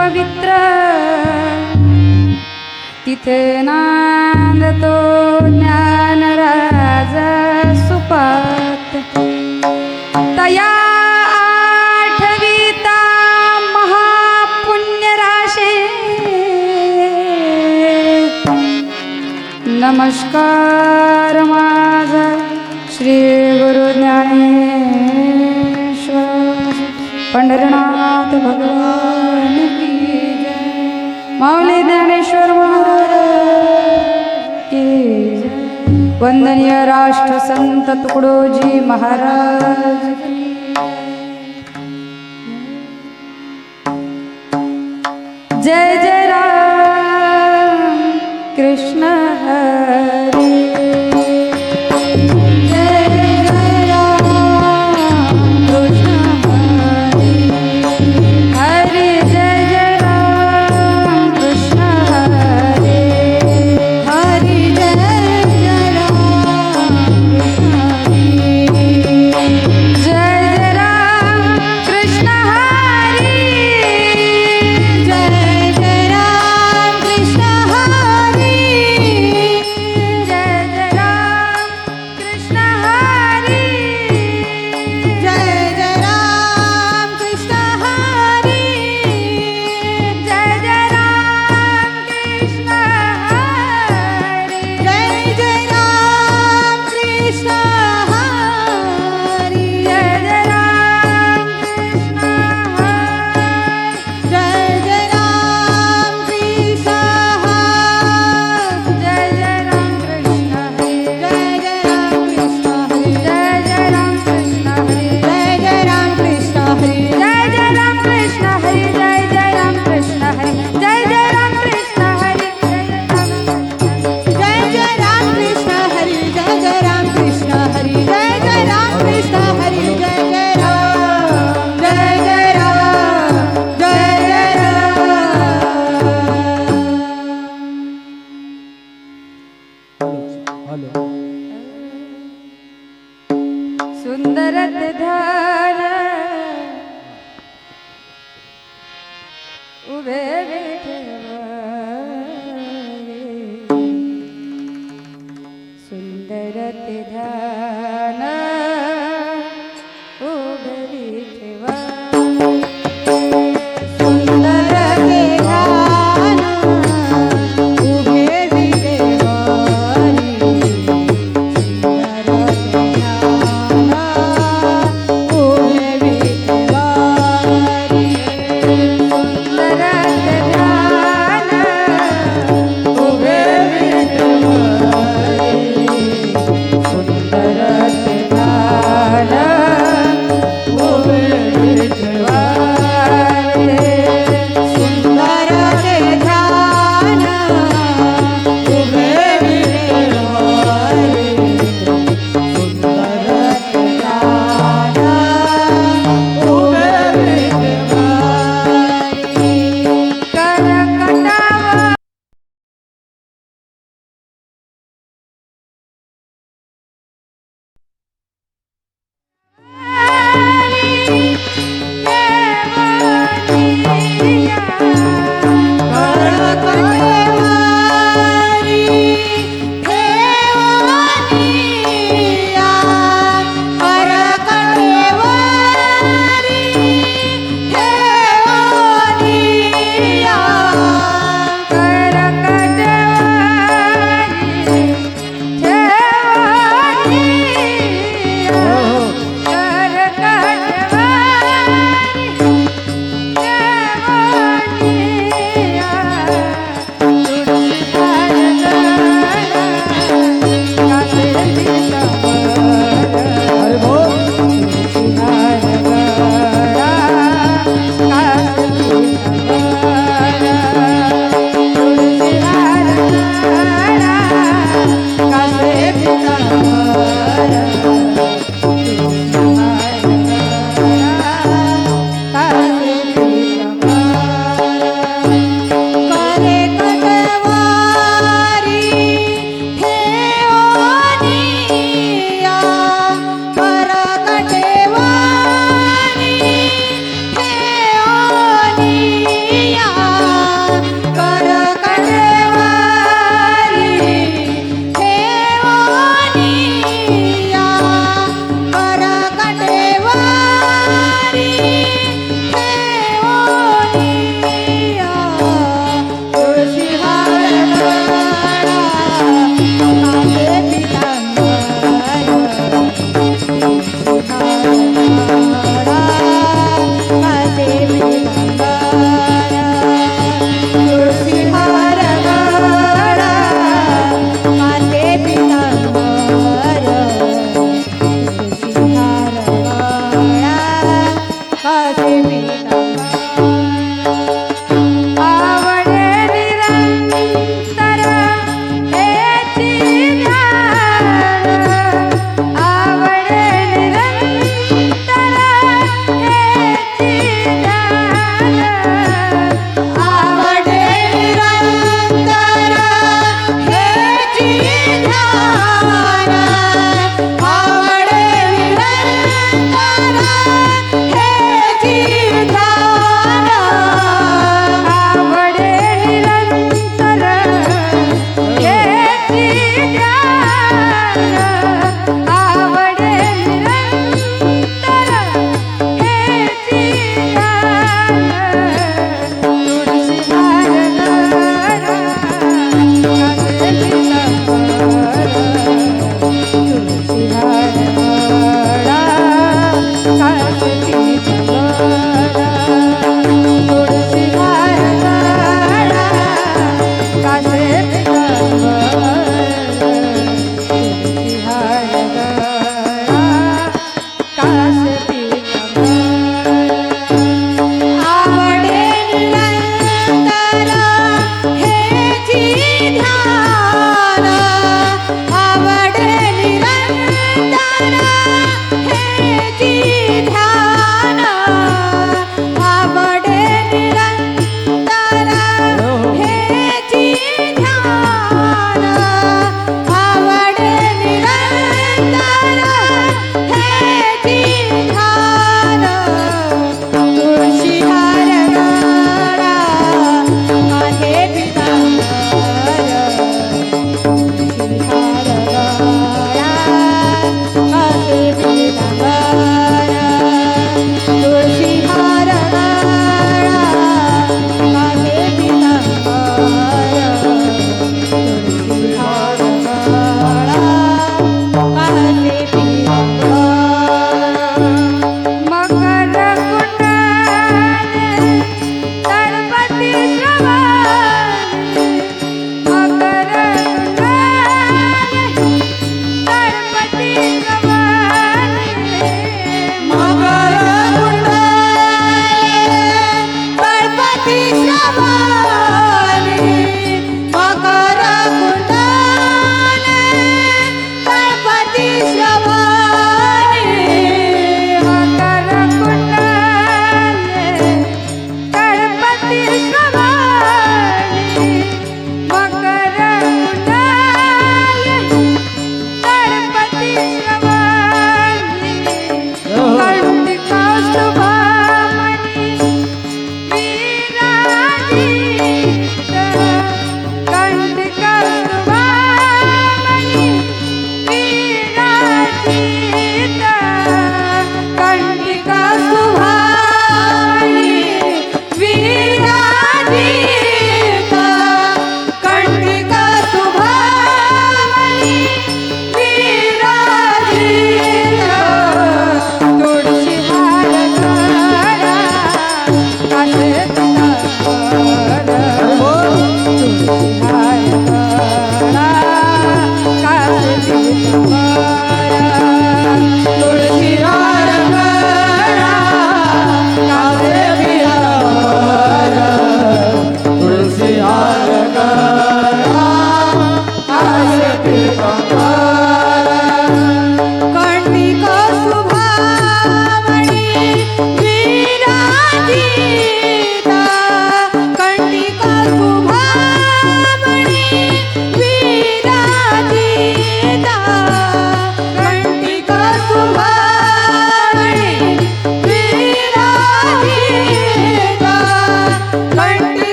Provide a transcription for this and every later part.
पवित्र. तिथे नांदतो ज्ञानराजा सुपात. तया आठवीता महापुण्यराशे. नमस्कार. वंदनीय राष्ट्र संत तुकडोजी महाराज जय. जय राम कृष्ण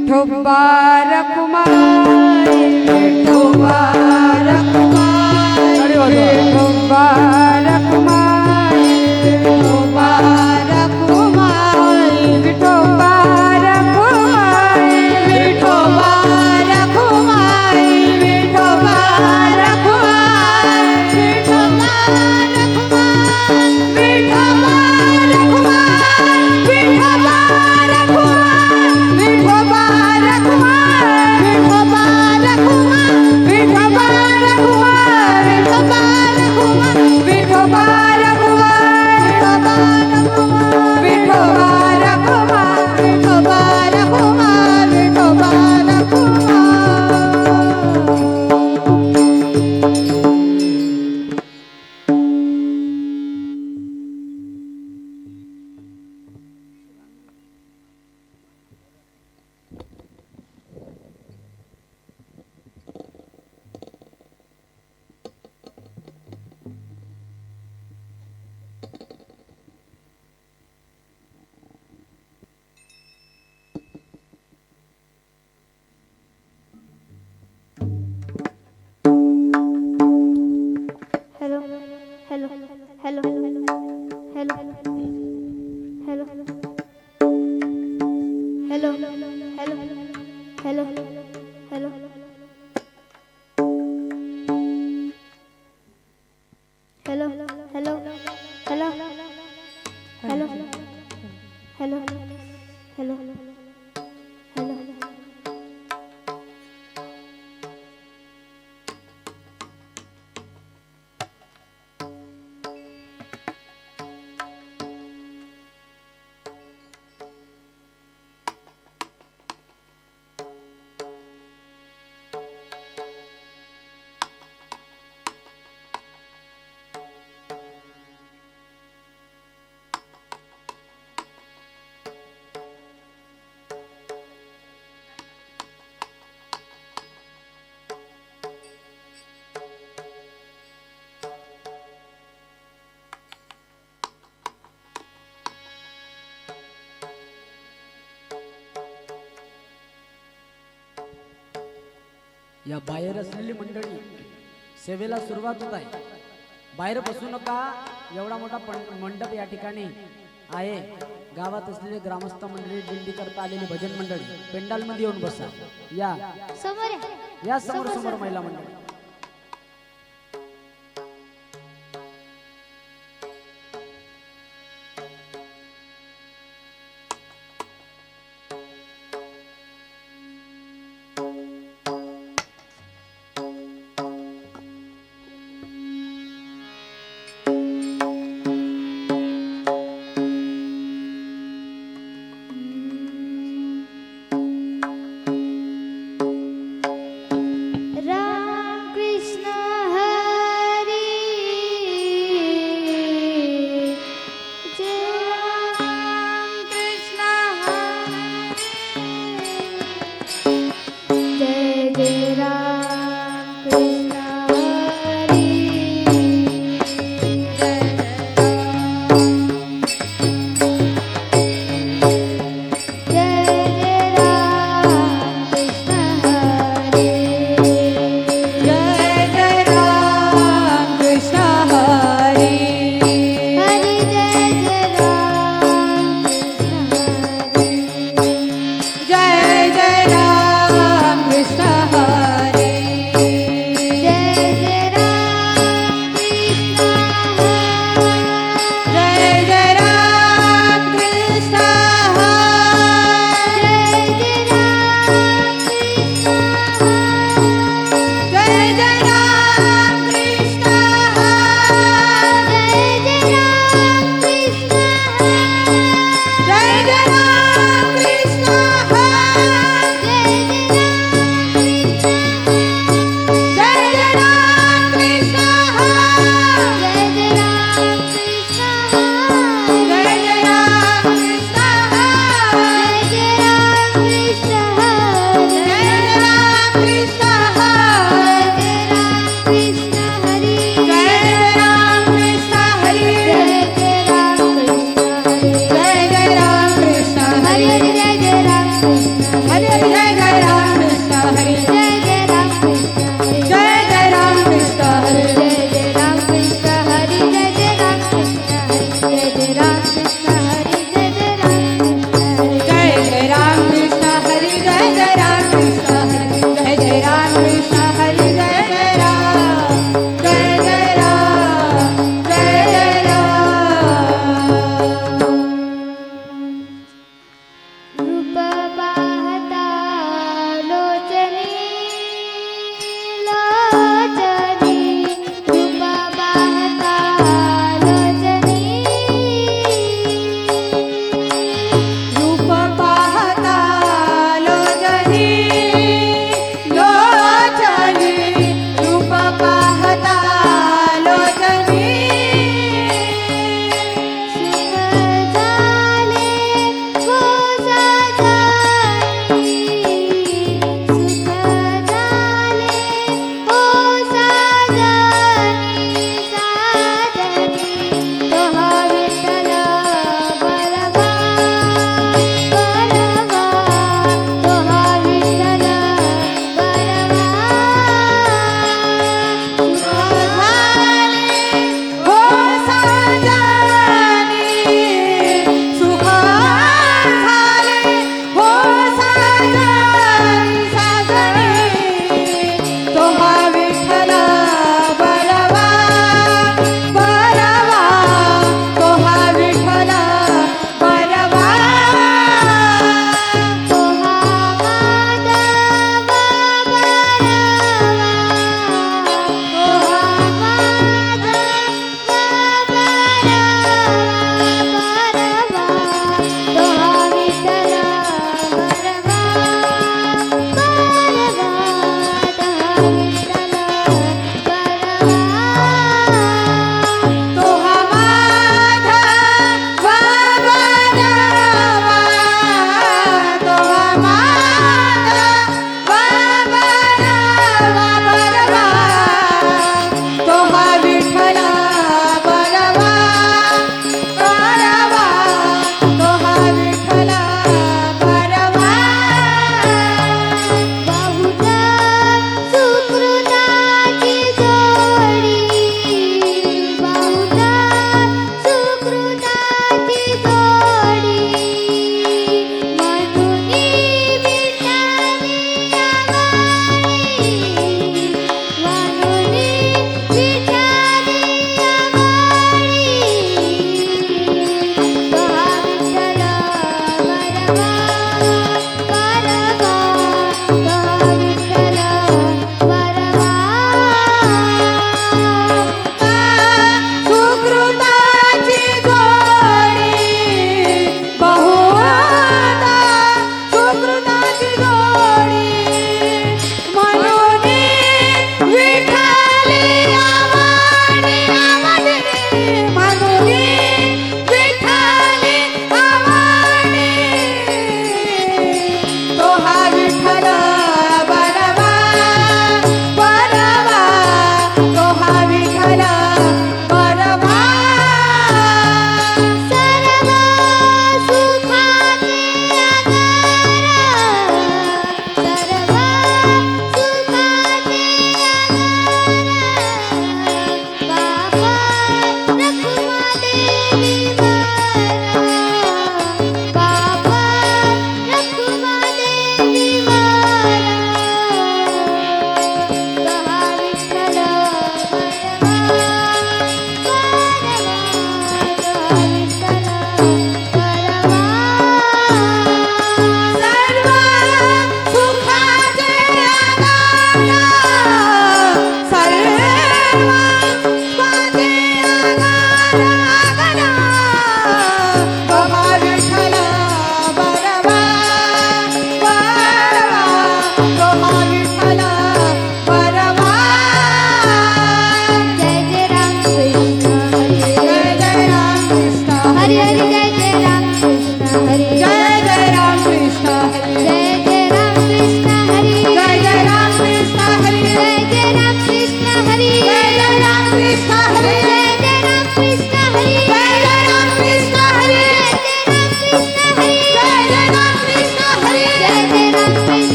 विठो बार कुमार হ্যালো হ্যালো या बाहेर असलेली मंडळी सेवेला सुरुवात होत आहे. बाहेर बसू नका. एवढा मोठा मंडप या ठिकाणी आहे. गावात असलेले ग्रामस्थ मंडळी दिंडी करता आलेली भजन मंडळी पेंडालमध्ये येऊन बसा. या. समोर या समोर समोर महिला मंडळी.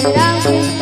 será um